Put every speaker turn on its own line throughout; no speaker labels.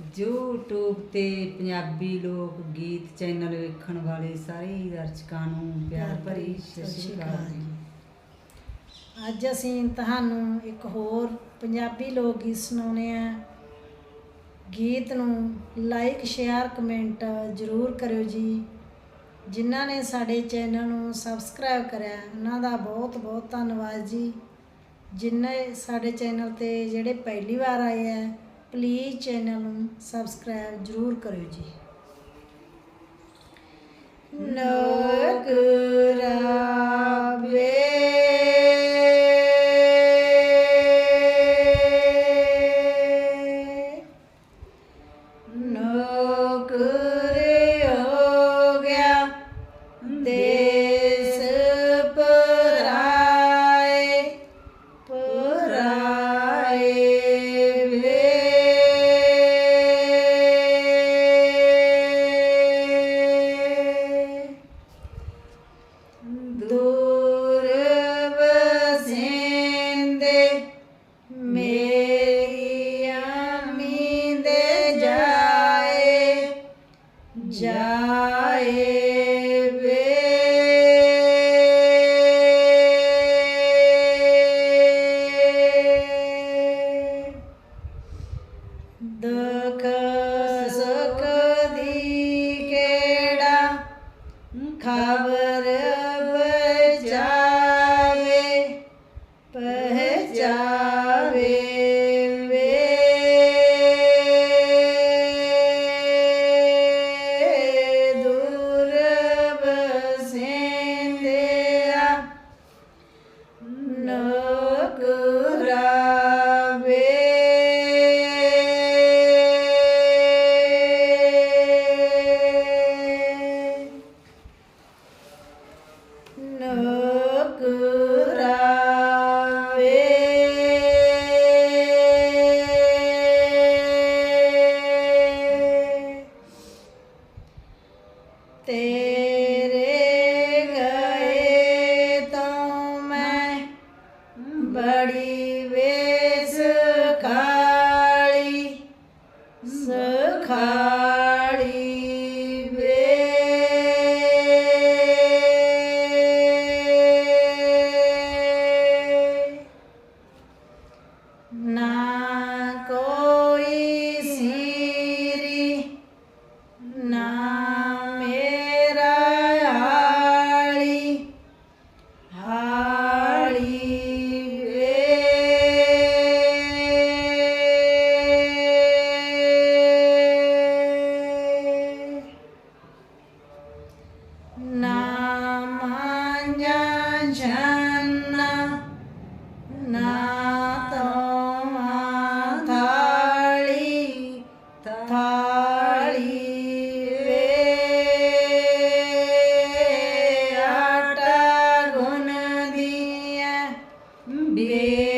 YouTube ਤੇ ਪੰਜਾਬੀ ਲੋਕ ਗੀਤ ਚੈਨਲ ਵੇਖਣ ਵਾਲੇ ਸਾਰੇ ਹੀ ਦਰਸ਼ਕਾਂ ਨੂੰ ਪਿਆਰ ਭਰੀ ਸਤਿ ਸ਼੍ਰੀ ਅਕਾਲ ਜੀ।
ਅੱਜ ਅਸੀਂ ਤੁਹਾਨੂੰ ਇੱਕ ਹੋਰ ਪੰਜਾਬੀ ਲੋਕ ਗੀਤ ਸੁਣਾਉਣੇ ਆ ਗੀਤ ਨੂੰ ਲਾਈਕ ਸ਼ੇਅਰ ਕਮੈਂਟ ਜ਼ਰੂਰ ਕਰਿਓ ਜੀ। ਜਿਨ੍ਹਾਂ ਨੇ ਸਾਡੇ ਚੈਨਲ ਨੂੰ ਸਬਸਕ੍ਰਾਈਬ ਕਰਿਆ ਉਹਨਾਂ ਦਾ ਬਹੁਤ ਬਹੁਤ ਧੰਨਵਾਦ ਜੀ। ਜਿਨ੍ਹਾਂ ਸਾਡੇ ਚੈਨਲ ਤੇ ਜਿਹੜੇ ਪਹਿਲੀ ਵਾਰ ਆਏ ਆ ਪਲੀਜ਼ ਚੈਨਲ ਨੂੰ ਸਬਸਕ੍ਰਾਈਬ ਜ਼ਰੂਰ ਕਰਿਓ ਜੀ। ਨਗਰਾਵੇ ਨੌਕਰੀ जाए No. Bye.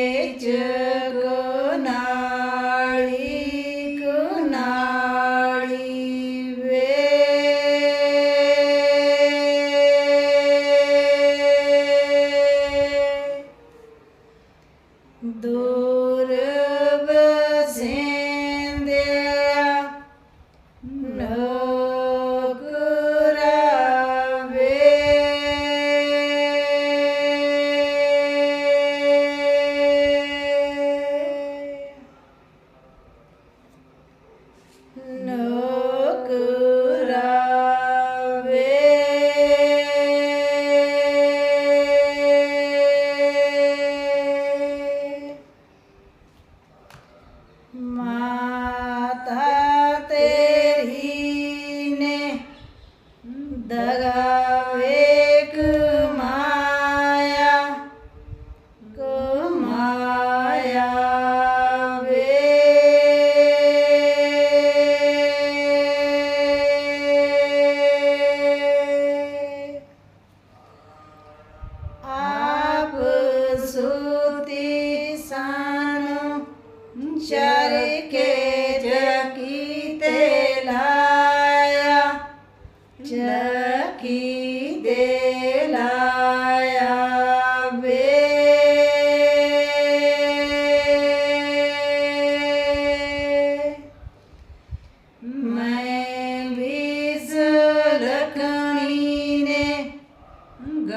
ಗ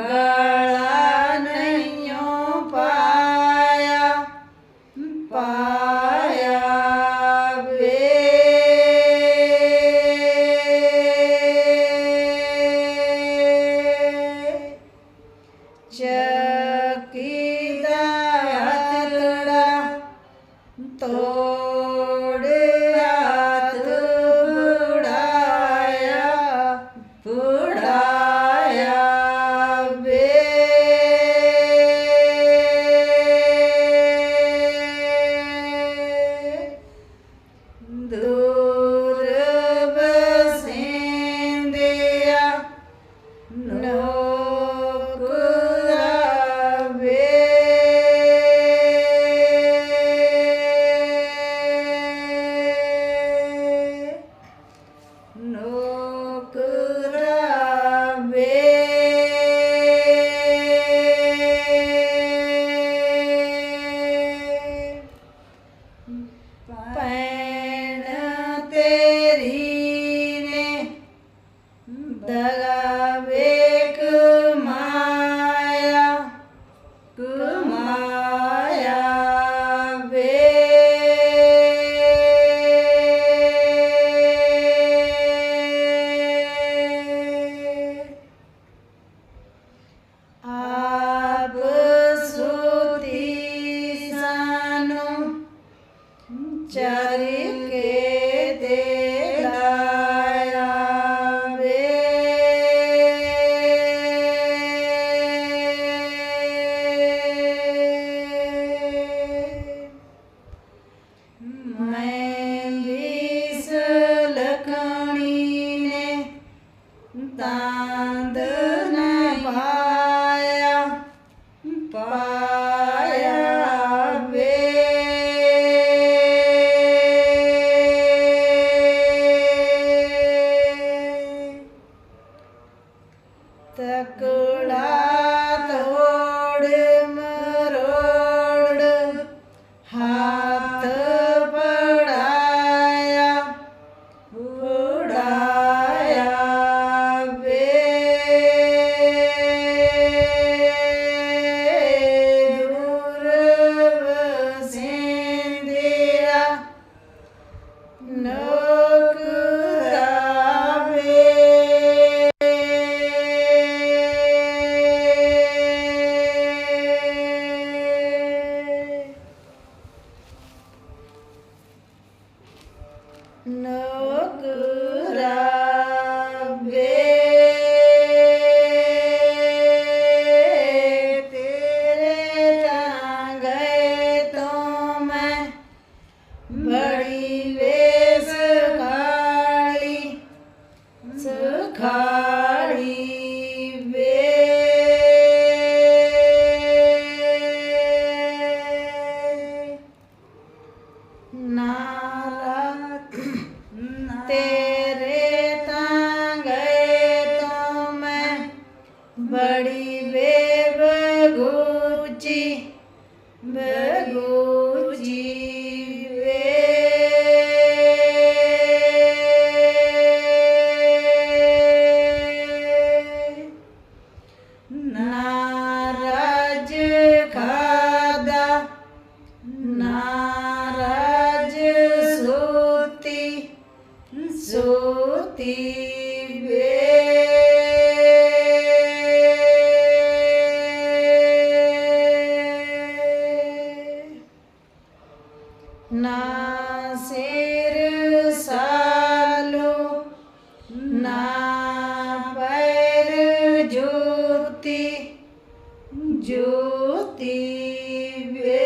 ਜੋਤੀ ਵੇ। ਨਾ ਸਾਲੋ ਨਾ ਪੈਰ ਵੇ।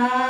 Krishna.